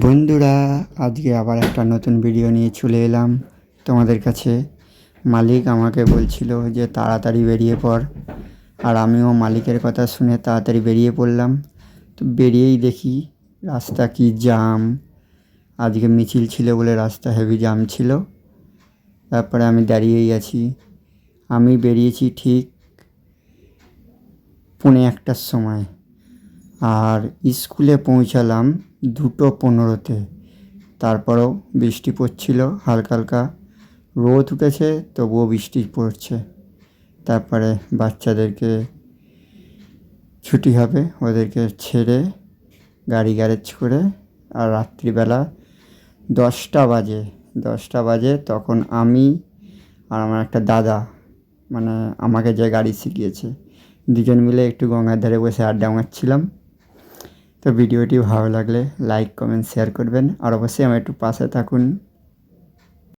বন্ধুরা, আজকে আবার একটা নতুন ভিডিও নিয়ে চলে এলাম তোমাদের কাছে। মালিক আমাকে বলছিল যে তাড়াতাড়ি বেরিয়ে পড়। আর আমিও মালিকের কথা শুনে তাড়াতাড়ি বেরিয়ে পড়লাম। তো বেরিয়েই দেখি রাস্তা কি জাম আজকে মিছিল ছিল বলে রাস্তা হেভি জাম ছিল। তারপরে আমি দাঁড়িয়েই আছি। আমি বেরিয়েছি ঠিক পৌনে একটার সময়। আর স্কুলে পৌঁছালাম দুটো পনেরোতে। তারপরেও বৃষ্টি পড়ছিল হালকা হালকা। রোদ উঠেছে, তবুও বৃষ্টি পড়ছে। তারপরে বাচ্চাদেরকে ছুটি হবে ওদেরকে ছেড়ে গাড়ি গ্যারেজ করে। আর রাত্রিবেলা দশটা বাজে দশটা বাজে তখন আমি আর আমার একটা দাদা মানে আমাকে যে গাড়ি শিখিয়েছে। দুজন মিলে একটু গঙ্গার ধারে বসে আড্ডা মারছিলাম। তো ভিডিওটি ভালো লাগলে লাইক কমেন্ট শেয়ার করবেন। আর অবশ্যই আমার একটু পাশে থাকুন।